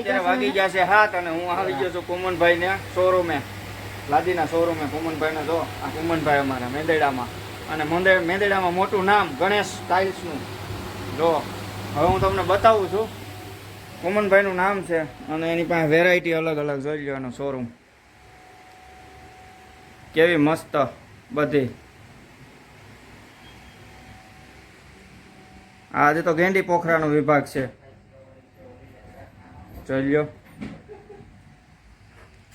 અત્યારે વાગી છે હાથ અને હું આવી ગયો છું કુમનભાઈ ને શોરૂમે. લાદીના શોરૂમે કુમનભાઈ ને જો, આ કુમનભાઈ અમારા મેંદેડામાં. અને મંદે- મેંદેડામાં મોટું નામ ગણેશ ટાઇલ્સનું. જો, હવે હું તમને બતાવું છું. કુમનભાઈનું નામ છે અને એની પાસે વેરાયટી અલગ અલગ જોઈ લો એનો શોરૂમ કેવી મસ્ત બધી. આજે તો ગેંડી પોખરાનો વિભાગ છે. જોઈ લ્યો.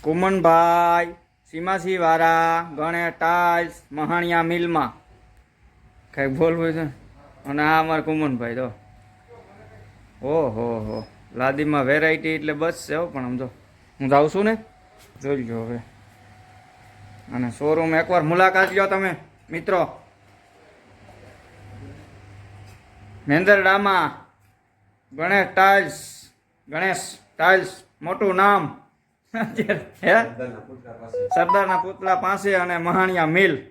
કુમનભાઈ, સીમાસી વાળા ગણે ટાઈલ્સ, મહાણિયા મિલમાં. કઈ બોલવું છે? અને આ અમારા કુમનભાઈ તો. ઓહો હો, લાદીમાં વેરાયટી એટલે બસ છે પણ આમ જો હું જાઉં છું ને? જોઈ લો હવે. અને શોરૂમ એકવાર મુલાકાત લ્યો તમે, મિત્રો. મેંદરડામાં ગણેશ ટાઇલ્સ ગણેશ. ટાઇલ્સ મોટું નામ. હે? સરદારના પુતળા પાસે. અને મહાણિયા મિલ.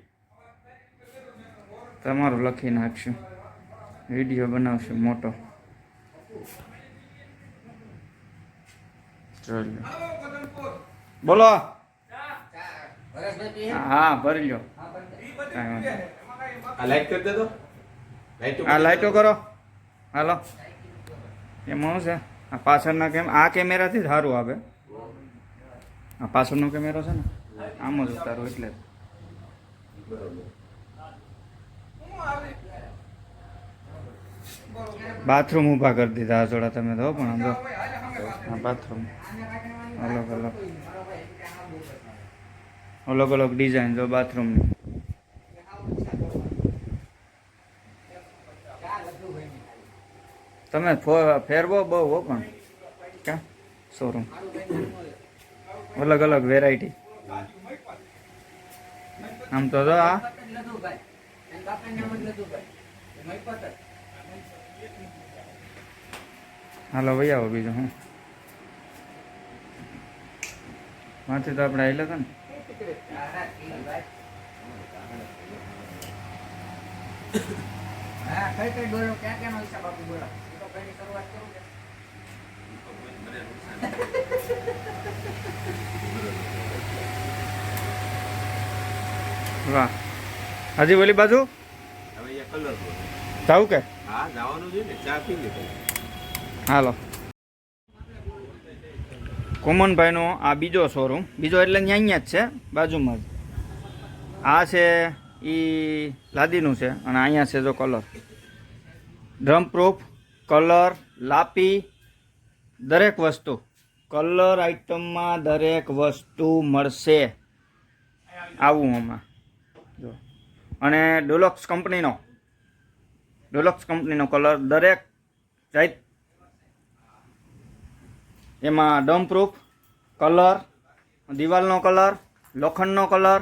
તમારું લખી નાખશું. વીડિયો બનાવશું મોટો. બોલો. હા ભરી લો. કાંઈ વાંધો નહીં. આ લાઈટ કરી દેતો લાઈટ આ લાઈટો કરો. હાલો. એમાં શું છે. આ પાછળના કેમ આ કેમેરાથી જ સારું આવે. આ પાછળનો કેમેરો છે ને? આમ જ ઉતારો એટલે. બાથરૂમ ઊભા કરી દીધા આ જોડા તમે તો પણ આમ જો. આ બાથરૂમ. અલગ અલગ. અલગ અલગ ડિઝાઇન જો બાથરૂમની. તમે ફેરવો બહુ હો પણ. ક્યાં? શોરૂમ અલગ અલગ વેરાયટી આમ તો જો આ. હાલો ભાઈ આવો બીજું, હું. વાંચી તો આપણે આવેલા હતા ને. કઈ કઈ ડોલો ક્યાં ક્યાંનો હિસાબ આપી બોલો શરૂઆત વાહ. હજી ઓલી બાજુ. હવે કલર જાવું કે? હા જવાનું છે ને ચા પી લીધો હાલો. કોમનભાઈનો આ બીજો શોરૂમ બીજો એટલે અહીંયા અહીંયા જ છે બાજુમાં જ. આ છે એ લાદીનું છે અને અહીંયા છે જો કલર. ડ્રમ પ્રૂફ કલર, લાપી, દરેક વસ્તુ. કલર આઇટમમાં દરેક વસ્તુ મળશે. આવું આમાં. અને ડોલોક્સ કંપનીનો. ડોલોક્સ કંપનીનો કલર દરેક જાત. એમાં ડમ પ્રૂફ, કલર, દિવાલનો કલર, લોખંડનો કલર.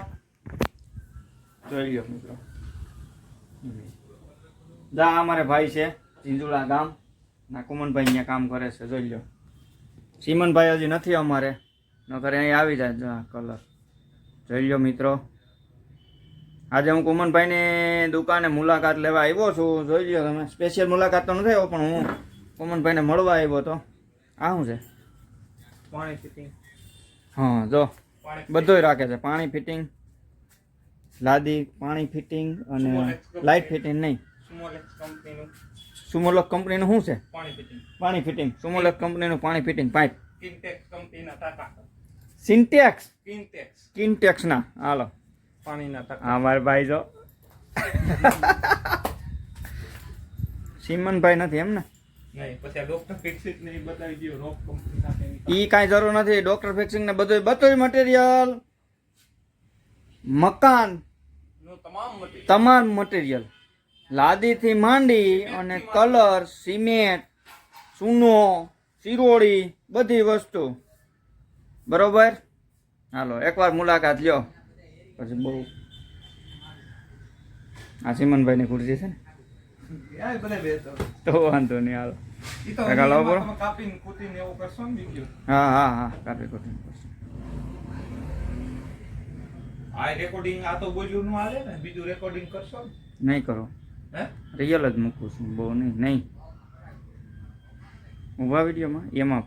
જોઈ લો મિત્રો. જા અમારે ભાઈ છે, ઝીંઝુડા ગામ. ના કુમનભાઈ અહીંયા કામ કરે છે જોઈ લો સીમનભાઈ હજી નથી અમારે. નકર અહીં આવી જાય કલર જોઈ લો મિત્રો. આજે હું કુમનભાઈની દુકાને મુલાકાત લેવા આવ્યો છું. જોઈ લો તમે. સ્પેશિયલ મુલાકાત તો નથી આવ્યો પણ હું કુમનભાઈને મળવા આવ્યો તો. આ શું છે? પાણી ફિટિંગ હા જો. બધું રાખે છે. પાણી ફિટિંગ લાદી પાણી ફિટિંગ અને લાઇટ ફિટિંગ નહીં. સુમોલક કંપનીનું શું છે? પાણી ફિટિંગ. પાણી ફિટિંગ. સુમોલક કંપનીનું પાણી ફિટિંગ. પાઇપ. કિનટેક્સ કંપનીના ટાંકા. સિન્ટેક્સ કિનટેક્સ કિનટેક્સના હાલો. પાણીના ટાંકા. હા મારા ભાઈ જો. સિમનભાઈ નથી એમ ને ને. ઈ કાંઈ જરૂર નથી. ડોક્ટર ફિક્સિંગ ને બધું બધું મટીરિયલ મકાન. નું તમામ તમામ મટીરિયલ લાદીથી માંડી અને કલર સિમેન્ટ ચૂનો શિરોડી બધી વસ્તુ. બરોબર? હાલો એકવાર મુલાકાત લ્યો. પછી બહુ. આ સિમનભાઈની ખુરશી છે ને? તો વાંધો નહીં હાલો. બરો. કૂટીને બીજું. હા હા હા કાપી કોટી આ રેકોર્ડિંગ આ તો બોલ્યું નું હાલે ને બીજું રેકોર્ડિંગ કરશો નહીં કરો. રિયલ જ મૂકું છું બહુ નહીં નહીં. ઊભા વિડીયોમાં એમાં